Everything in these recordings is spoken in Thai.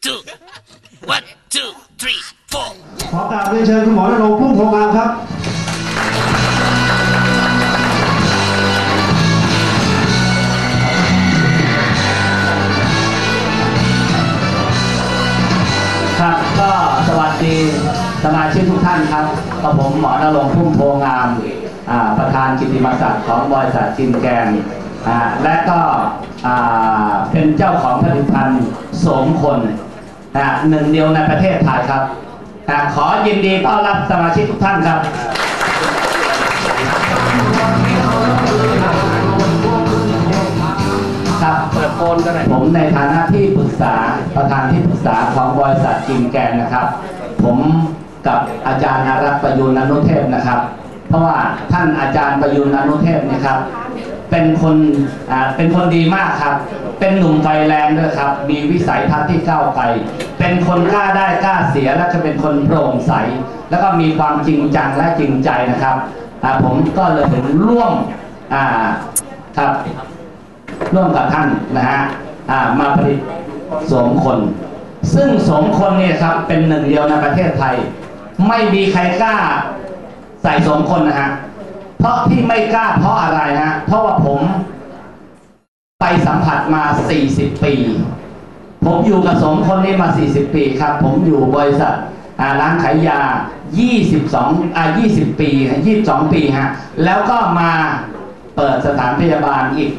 two, one, two, three, four. ขอกราบเรียนเชิญคุณหมอนรงค์พุ่มโพงามครับครับก็สวัสดีสมาชิกทุกท่านครับกับผมหมอนรงค์พุ่มโพงามอ่าประธานกิตติมศักดิ์ของบริษัทจินแกนอ่าและก็อ่า เป็นเจ้าของผลิตภัณฑ์โสมคนอ่าหนึ่งเดียวในประเทศไทยครับอ่าขอยินดีต้อนรับสมาชิกทุกท่านครับครับเปิดโฟนกันหน่อยผมในฐานะที่ปรึกษาประธานที่ปรึกษาของบริษัทกินแกนนะครับ ผมกับอาจารย์อารักษ์ประยุนอนุเทพนะครับ เพราะว่าท่านอาจารย์ประยุนอนุเทพเนะครับ เป็นคนอ่าเป็นคนดีมากครับ เป็นหนุ่มไฟแรงด้วยครับ มีวิสัยทัศน์ที่ก้าวไกลเป็นคนกล้าได้กล้าเสียและจะเป็นคนโปร่งใส แล้วก็มีความจริงจังและจริงใจนะครับอ่าผมก็เลยถึงร่วมอ่าครับร่วมกับท่านนะฮะอ่ามาผลิตสมคน ซึ่งสมคนเนี่ยครับเป็นหนึ่งเดียวในประเทศไทย ไม่มีใครกล้าใส่สมคนนะฮะ เพราะที่ไม่กล้าเพราะอะไรฮะ เพราะว่าผม ไปสัมผัสมา 40 ปี ผมอยู่กับสมคนนี้มา 40 ปีครับ ผมอยู่บริษัทร้านขายยา 22อ่า20 ปี22 ปีฮะ แล้วก็มาเปิดสถานพยาบาลอีก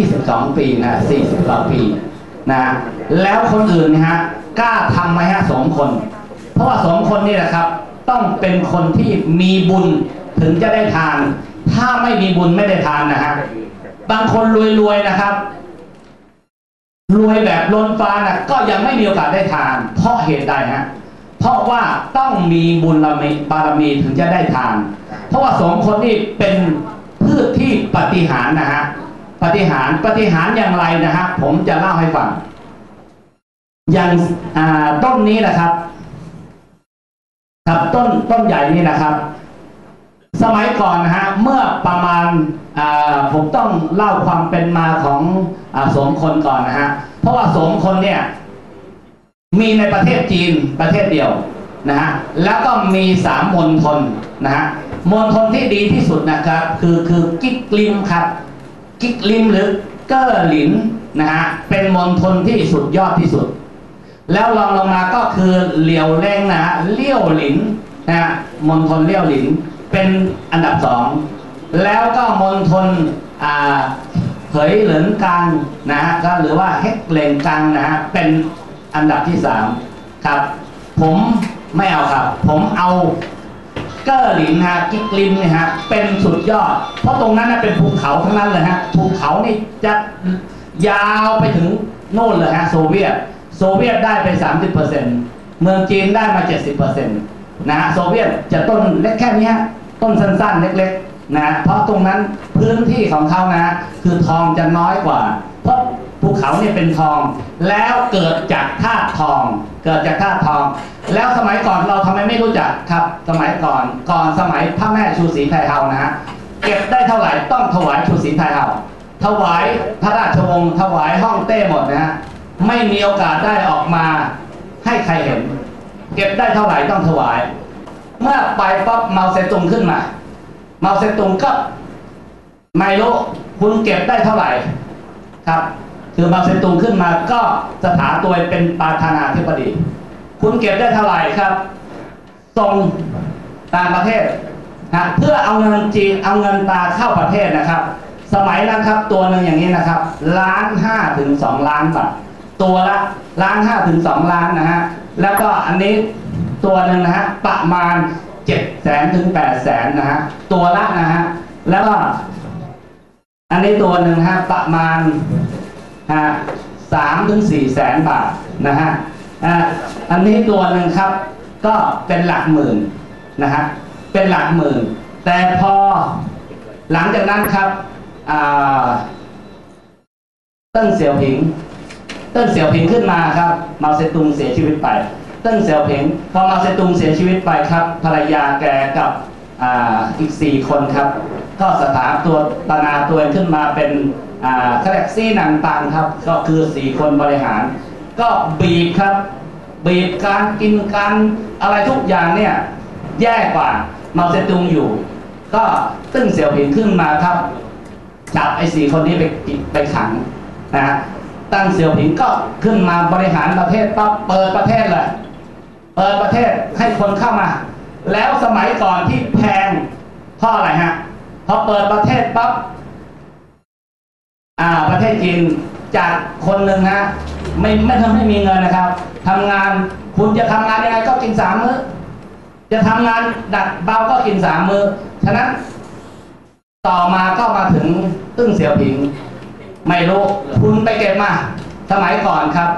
22 ปีนะ40กว่าปีนะ แล้วคนอื่นนะฮะ กล้าทำไหมฮะสองคน เพราะว่าสองคนนี่แหละครับ ต้องเป็นคนที่มีบุญ ถึงจะได้ทาน ถ้าไม่มีบุญไม่ได้ทานนะฮะบางคนรวยๆนะครับ รวยแบบล้นฟ้านะก็ยังไม่มีโอกาสได้ทาน เพราะเหตุใดฮะเพราะว่าต้องมีบุญบารมีบารมีถึงจะได้ทาน เพราะว่าสองคนนี้เป็นพืชที่ปฏิหารนะฮะปฏิหารปฏิหารอย่างไรนะฮะผมจะเล่าให้ฟัง อย่างต้นนี้นะครับครับต้นต้นใหญ่นี่นะครับ สมัยก่อนนะฮะเมื่อประมาณผมต้องเล่าความเป็นมาของอสมคนก่อนนะฮะเพราะว่าสมคนเนี่ยมีในประเทศจีนประเทศเดียวนะฮะแล้วก็มีสามมณฑลนะฮะมณฑลที่ดีที่สุดนะครับคือคือกิกลิมครับกิกลิมหรือเกอร์หลินนะฮะเป็นมณฑลที่สุดยอดที่สุด แล้วรองลงมาก็คือเหลียวเร่งนะฮะเลี้ยวหลินนะฮะมณฑลเลี้ยวหลิน เป็นอันดับสองแล้วก็มณฑลอ่าเผยเหลินกังนะฮะก็หรือว่าเฮกเลงกังนะฮะเป็นอันดับที่สามครับ ผมไม่เอาครับ ผมเอาเกอร์หลินฮะกิกลิมเนี่ยฮะเป็นสุดยอด เพราะตรงนั้นนะเป็นภูเขาทั้งนั้นเลยฮะภูเขานี่จะยาวไปถึงโน่นเลยฮะโซเวียตโซเวียตได้ไป 30%เมืองจีนได้มา 70%นะฮะโซเวียตจะต้นเล็กแค่นี้ฮะ ต้นสั้นๆ เล็กๆนะเพราะตรงนั้นพื้นที่ของเขานะ คือทองจะน้อยกว่า เพราะภูเขาเนี่ยเป็นทอง แล้วเกิดจากธาตุทอง เกิดจากธาตุทอง แล้วสมัยก่อนเราทำไมไม่รู้จักครับ สมัยก่อนก่อนสมัยพระแม่ชูศรีไทเฮานะฮะเก็บได้เท่าไหร่ต้องถวายชูศรีไทเฮาถวายพระราชวงศ์ถวายห้องเต้หมดนะฮะไม่มีโอกาสได้ออกมาให้ใครเห็น เก็บได้เท่าไหร่ต้องถวาย เมื่อไปปั๊บเมาเซตุงขึ้นมา เมาเซตุงก็ไม่รู้คุณเก็บได้เท่าไหร่ครับ คือเมาเซตุงขึ้นมาก็สถาตัวเป็นประธานาธิบดี คุณเก็บได้เท่าไหร่ครับส่งต่างประเทศนะเพื่อเอาเงินจีนเอาเงินตาเข้าประเทศนะครับ สมัยนั้นครับตัวหนึ่งอย่างนี้นะครับล้านห้าถึงสองล้านบาทตัวละล้านห้าถึงสองล้านนะฮะแล้วก็อันนี้ ตัวหนึ่งนะฮะประมาณเจ็ดแสนถึงแปดแสนนะฮะตัวละนะฮะแล้วก็อันนี้ตัวหนึ่งนะฮะประมาณฮะสามถึงสี่แสนบาทนะฮะอันนี้ตัวหนึ่งครับ ก็เป็นหลักหมื่นนะฮะเป็นหลักหมื่น แต่พอหลังจากนั้นครับเติ้งเสี่ยวผิง เติ้งเสี่ยวผิงขึ้นมาครับ มาเซตุงเสียชีวิตไป เติ้งเสี่ยวผิงพอมาเซตุงเสียชีวิตไปครับ ภรรยาแกกับอ่าอีกสี่คนครับ ก็สถาตัวตนาตัวเองขึ้นมาเป็นอ่าเขาเรียกซี่หนังตังครับ ก็คือสี่คนบริหาร ก็บีบครับ บีบการกินการอะไรทุกอย่างเนี่ย แย่กว่าเมาเซตุงอยู่ ก็ตึ้งเสี่ยวผิงขึ้นมาครับ จับไอ้สี่คนนี้ไปไปขังนะฮะตั้งเสี่ยวผิงก็ขึ้นมาบริหารประเทศปั๊บเปิดประเทศเลย เปิดประเทศให้คนเข้ามา แล้วสมัยก่อนที่แพงเพราะอะไรฮะพอเปิดประเทศปั๊บอ่า ประเทศจีนจากคนหนึ่งฮะไม่ไม่ทำให้มีเงินนะครับทำงานคุณจะทำงานยังไงก็กินสามมื้อจะทำงานดักเบาก็กินสามมือฉะนั้นต่อมาก็มาถึงตึ้งเสี่ยวผิง ไม่รู้คุณไปเก็บมา สมัยก่อนครับ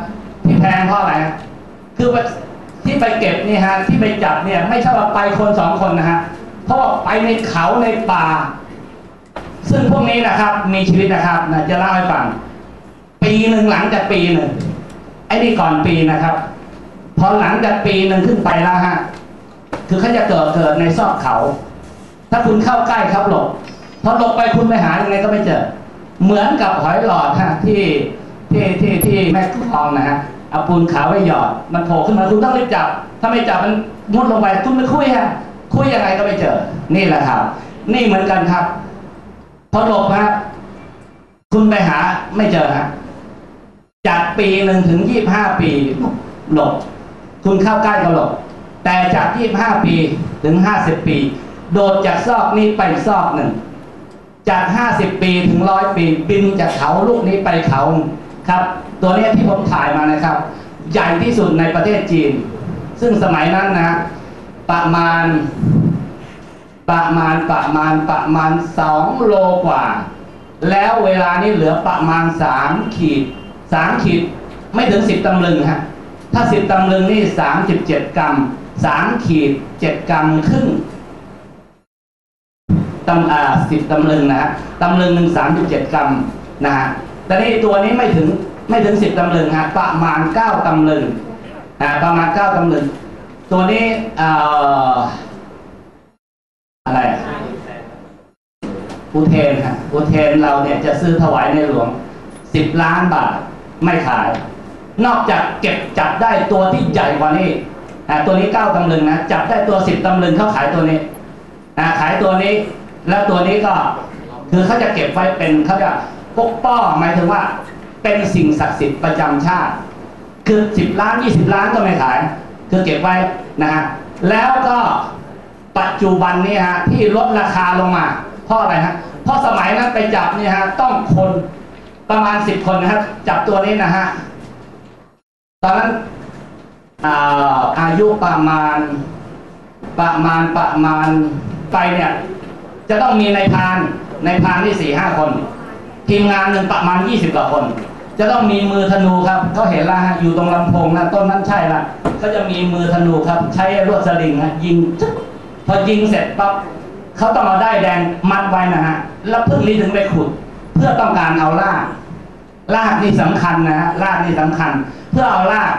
ที่แพงเพราะอะไรฮะคือว่า ที่ไปเก็บนี่ฮะที่ไปจับเนี่ยไม่ใช่ว่าไปคนสองคนนะฮะเพราะว่าไปในเขาในป่า ซึ่งพวกนี้นะครับมีชีวิตนะครับนะจะเล่าให้ฟังปีหนึ่งหลังจากปีหนึ่งไอ้นี่ก่อนปีนะครับ พอหลังจากปีหนึ่งขึ้นไปแล้วฮะคือเขาจะเกิดเกิดในซอกเขา ถ้าคุณเข้าใกล้ครับหลบพอหลบไปคุณไปหายังไงก็ไม่เจอ เหมือนกับหอยหลอดฮะที่ที่ที่ที่แม่กลองนะฮะ เอาปูนขาวไว้หยอด มันโผล่ขึ้นมาคุณต้องรีบจับ ถ้าไม่จับมันมุดลงไปคุณไม่คุยฮะคุยยังไงก็ไม่เจอ นี่แหละครับ นี่เหมือนกันครับพอหลบฮะคุณไปหาไม่เจอฮะจากปีหนึ่งถึงยี่บห้าปีหลบ คุณเข้าใกล้ก็หลบ แต่จาก25ปีถึง50ปี โดดจากซอกนี้ไปซอกหนึ่ง จาก50ปีถึงร้อยปี บินจากเขาลูกนี้ไปเขาครับ ตัวนี้ที่ผมถ่ายมานะครับ ใหญ่ที่สุดในประเทศจีน ซึ่งสมัยนั้นนะ ประมาณ ประมาณประมาณประมาณ2โลกว่า แล้วเวลานี้เหลือประมาณ3ขีด3ขีดไม่ถึง10ตำลึงฮะถ้า10ตำลึงนี่37กรัม3ขีด7กรัมครึ่งตำอ่า10ตำลึงนะฮะตำลึงหนึ่ง37กรัมนะฮะแต่นี่ตัวนี้ไม่ถึง ไม่ถึง10ตำลึงฮะประมาณ9ตำลึงอ่าประมาณ9ตำลึงตัวนี้อ่ออะไรอุเทนฮะอุเทนเราเนี่ยจะซื้อถวายในหลวงสิบล้านบาทไม่ขาย นอกจากเก็บจับได้ตัวที่ใหญ่กว่านี้ตัวนี้เก้าตำลึงนะจับได้ตัวสิบตำลึงเขาขายตัวนี้ขายตัวนี้ แล้วตัวนี้ก็ คือเขาจะเก็บไว้เป็นเขาจะปกป้องหมายถึงว่า เป็นสิ่งศักดิ์สิทธิ์ประจำชาติคือสิบล้านยี่สิบล้านก็ไม่ขายคือเก็บไว้นะฮะแล้วก็ปัจจุบันนี้ฮะที่ลดราคาลงมา เพราะอะไรฮะเพราะสมัยนั้นไปจับเนี่ยฮะต้องคนประมาณสิบคนนะครับจับตัวนี้นะฮะตอนนั้นอาอายุประมาณประมาณประมาณไปเนี่ย จะต้องมีในพานในพานที่สี่ห้าคน ทีมงานหนึ่งประมาณยี่สิบกว่าคน จะต้องมีมือธนูครับเขาเห็นล้วฮะอยู่ตรงลำโพงนะต้นนั้นใช่ละเขาจะมีมือธนูครับ ใช้ลวดสลิงฮะยิงพอยิงเสร็จปั๊บเขาต้องเอาได้แดงมัดไว้นะฮะแล้วพึ่งนี้ถึงไปขุด เพื่อต้องการเอาลากลากนี่สำคัญนะฮะลากนี่สำคัญ เพื่อเอาลาก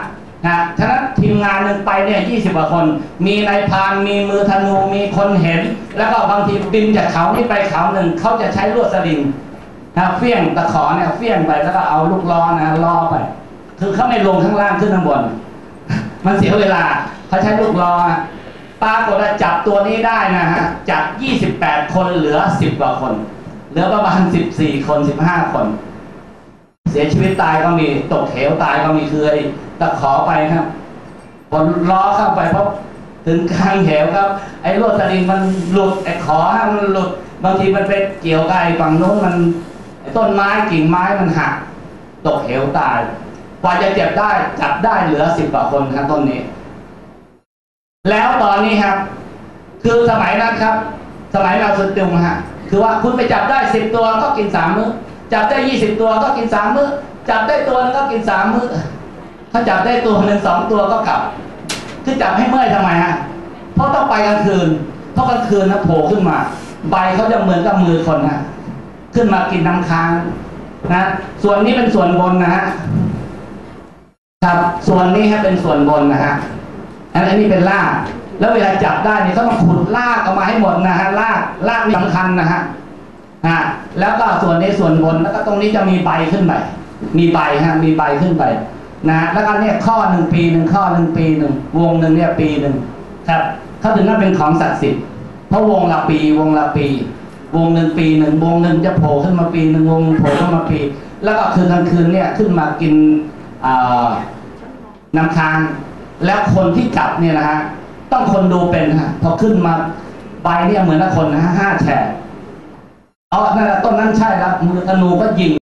นะฉะนั้นทีมงานหนึ่งไปเนี่ยยี่สิบกว่าคน มีนายพานมีมือธนูมีคนเห็น แล้วก็บางทีบินจากเขานี้ไปเขาหนึ่งเขาจะใช้ลวดสลิง นะเฟี้ยงตะขอเนี่ยเฟี้ยงไปแล้วก็เอาลูกล้อนะล้อไป คือเขาไม่ลงข้างล่างขึ้นข้างบน มันเสียเวลาเขาใช้ลูกล้อนะปรากฏว่าจับตัวนี้ได้นะฮะจาก 28 คนเหลือ 10 กว่าคน เหลือประมาณ 14 คน 15 คน เสียชีวิตตายก็มีตกเหวตายก็มีคือไอ้ตะขอไปครับพอล้อเข้าไปเพราะถึงกลางเหวครับ ไอ้ลวดสลิงมันหลุดไอ้ขอมันหลุดบางทีมันไปเกี่ยวกับไอ้ฝั่งโน้นมัน ต้นไม้กิ่งไม้มันหักตกเหวตายกว่าจะเจ็บได้จับได้เหลือสิบกว่าคนครับต้นนี้ แล้วตอนนี้ครับ คือสมัยนั้นครับ สมัยเราสุดตุงฮะคือว่าคุณไปจับได้สิบตัวก็กินสามมื้อจับได้ยี่สิบตัวก็กินสามมื้อจับได้ตัวนึงก็กินสามมื้อถ้าจับได้ตัวหนึ่งสองตัวก็กลับคือจับให้เมื่อยทำไมฮะเพราะต้องไปกลางคืนเพราะกลางคืนนะโผล่ขึ้นมา ใบเขาจะเหมือนกับมือคนนะ ขึ้นมากินน้ำค้างนะส่วนนี้เป็นส่วนบนนะฮะครับส่วนนี้ฮะเป็นส่วนบนนะฮะอันนี้เป็นรากแล้วเวลาจับได้เนี่ยต้องขุดรากออกมาให้หมดนะฮะรากรากนี่สำคัญนะฮะฮะแล้วก็ส่วนนี้ส่วนบนแล้วก็ตรงนี้จะมีใบขึ้นไป มีใบฮะมีใบขึ้นไปนะแล้วก็เนี่ยข้อหนึ่งปีหนึ่งข้อหนึ่งปีหนึ่งวงหนึ่งเนี่ยปีหนึ่งครับเขาถึงนั่นเป็นของศักดิ์สิทธิ์เพราะวงละปีวงละปี วงหนึ่งปีหนึ่งวงหนึ่งจะโผล่ขึ้นมาปีหนึ่งวงโผล่ขึ้นมาปี แล้วก็คืนกลางคืนเนี่ยขึ้นมากินน้ำค้างแล้วคนที่จับเนี่ยนะฮะต้องคนดูเป็นฮะพอขึ้นมาใบเนี่ยเหมือนคนนะฮะห้าแฉกอ๋อนั่นแหละต้นนั้นใช่แล้วมือธนูก็ยิง